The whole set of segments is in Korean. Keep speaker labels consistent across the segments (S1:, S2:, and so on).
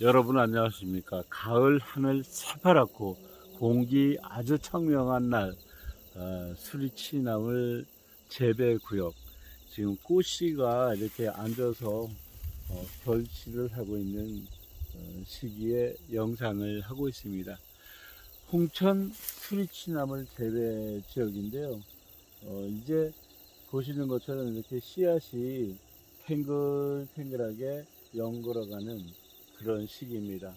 S1: 여러분 안녕하십니까? 가을 하늘 새파랗고 공기 아주 청명한 날 어, 수리치나물 재배 구역 지금 꽃씨가 이렇게 앉아서 어, 결실을 하고 있는 어, 시기에 영상을 하고 있습니다. 홍천 수리치나물 재배 지역인데요. 어, 이제 보시는 것처럼 이렇게 씨앗이 탱글탱글하게 연걸어가는 그런 시기입니다.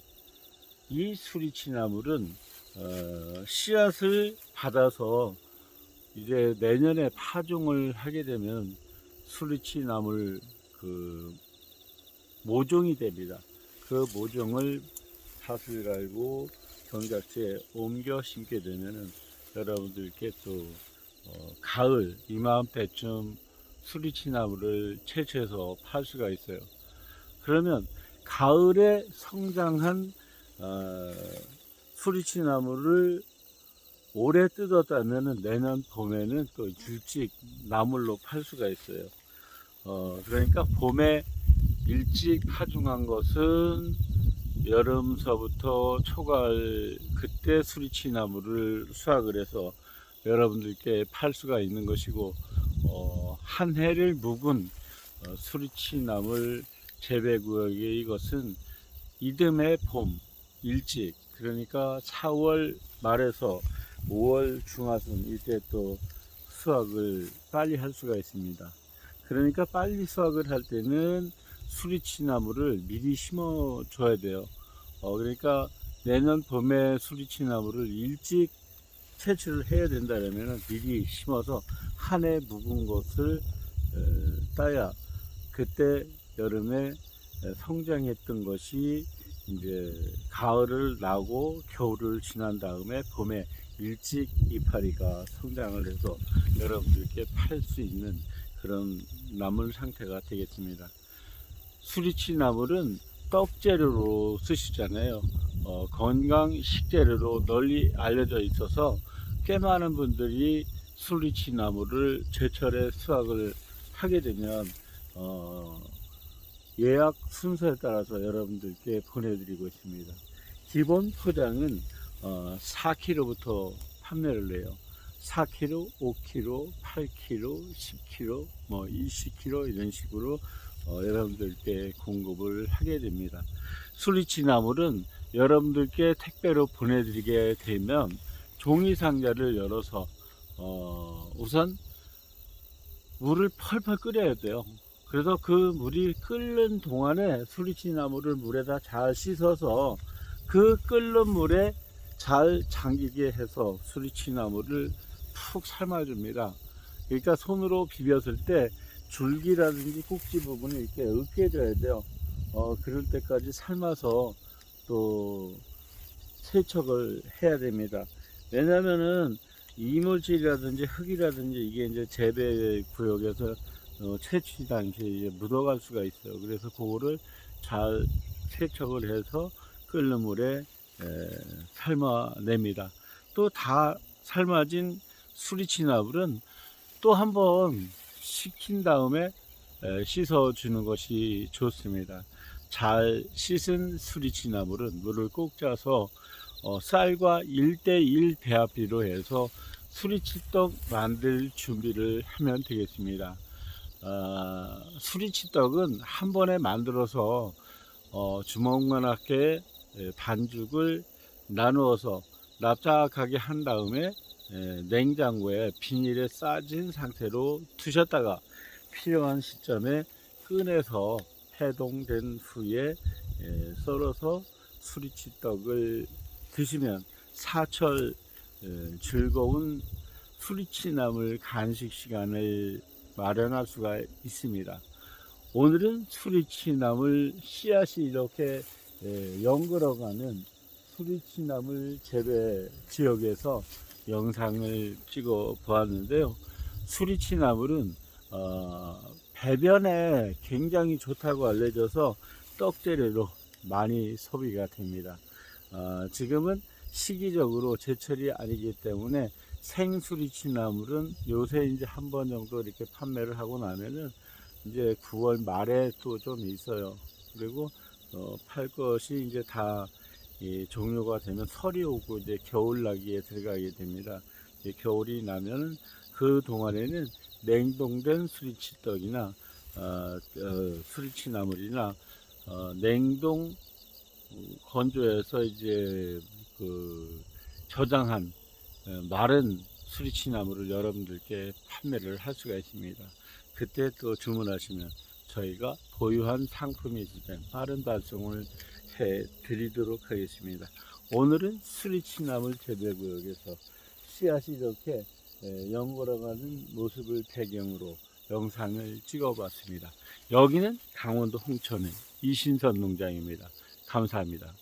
S1: 이 수리치나물은 어, 씨앗을 받아서 이제 내년에 파종을 하게 되면 수리치나물 그 모종이 됩니다. 그 모종을 밭을 갈고 경작지에 옮겨 심게 되면은 여러분들께 또 어, 가을 이맘때쯤 수리치나물을 채취해서 팔 수가 있어요. 그러면 가을에 성장한 어, 수리치나물을 오래 뜯었다면 내년 봄에는 또 일찍 나물로 팔 수가 있어요. 어, 그러니까 봄에 일찍 파종한 것은 여름서부터 초가을 그때 수리치나물을 수확을 해서 여러분들께 팔 수가 있는 것이고 어, 한 해를 묵은 어, 수리치 나물 재배구역의 이것은 이듬해 봄 일찍 그러니까 4월 말에서 5월 중하순 이때 또 수확을 빨리 할 수가 있습니다. 그러니까 빨리 수확을 할 때는 수리치나무를 미리 심어 줘야 돼요. 어, 그러니까 내년 봄에 수리치나무를 일찍 채취를 해야 된다면 미리 심어서 한 해 묵은 것을 에, 따야 그때 여름에 에, 성장했던 것이 이제 가을을 나고 겨울을 지난 다음에 봄에 일찍 이파리가 성장을 해서 여러분들께 팔 수 있는 그런 나물 상태가 되겠습니다. 수리치 나물은 떡 재료로 쓰시잖아요. 어, 건강 식재료로 널리 알려져 있어서 꽤 많은 분들이 수리치 나물을 제철에 수확을 하게 되면 어, 예약 순서에 따라서 여러분들께 보내드리고 있습니다. 기본 포장은 어, 4kg부터 판매를 해요. 4kg, 5kg, 8kg, 10kg, 뭐 20kg 이런 식으로 어, 여러분들께 공급을 하게 됩니다. 수리치 나물은 여러분들께 택배로 보내드리게 되면 종이 상자를 열어서 어, 우선 물을 펄펄 끓여야 돼요. 그래서 그 물이 끓는 동안에 수리치 나물을 물에다 잘 씻어서 그 끓는 물에 잘 잠기게 해서 수리치 나물을 푹 삶아줍니다. 그러니까 손으로 비볐을 때 줄기라든지 꼭지 부분을 이렇게 으깨줘야 돼요. 어, 그럴 때까지 삶아서 또 세척을 해야 됩니다. 왜냐면은 이물질이라든지 흙이라든지 이게 이제 재배 구역에서 어, 채취 당시에 이제 묻어갈 수가 있어요. 그래서 그거를 잘 세척을 해서 끓는 물에 에, 삶아냅니다. 또 다 삶아진 수리치나물은 또 한번 식힌 다음에 에, 씻어주는 것이 좋습니다. 잘 씻은 수리치나물은 물을 꼭 짜서 어, 쌀과 1대1 배합비로 해서 수리치떡 만들 준비를 하면 되겠습니다. 어, 수리치떡은 한 번에 만들어서 어, 주먹만하게 에, 반죽을 나누어서 납작하게 한 다음에 에, 냉장고에 비닐에 싸진 상태로 두셨다가 필요한 시점에 꺼내서 해동된 후에 에, 썰어서 수리치떡을 드시면 사철 에, 즐거운 수리치나물 간식 시간을 마련할 수가 있습니다. 오늘은 수리치나물 씨앗이 이렇게 에, 연걸어가는 수리치나물 재배 지역에서 영상을 찍어 보았는데요. 수리치나물은 어, 배변에 굉장히 좋다고 알려져서 떡재료로 많이 소비가 됩니다. 어, 지금은 시기적으로 제철이 아니기 때문에 생수리치나물은 요새 이제 한 번 정도 이렇게 판매를 하고 나면은 이제 9월 말에 또 좀 있어요. 그리고 어, 팔 것이 이제 다이 종료가 되면 설이 오고 이제 겨울 나기에 들어가게 됩니다. 이제 겨울이 나면은 그 동안에는 냉동된 수리치 떡이나 어, 어, 수리치 나물이나 어, 냉동 음, 건조해서 이제 그 저장한 어, 마른 수리치나물을 여러분들께 판매를 할 수가 있습니다. 그때 또 주문하시면 저희가 보유한 상품이 있으면 빠른 발송을 해 드리도록 하겠습니다. 오늘은 스리치나물 재배구역에서 씨앗이 이렇게 에, 연걸어가는 모습을 배경으로 영상을 찍어봤습니다. 여기는 강원도 홍천의 이신선 농장입니다. 감사합니다.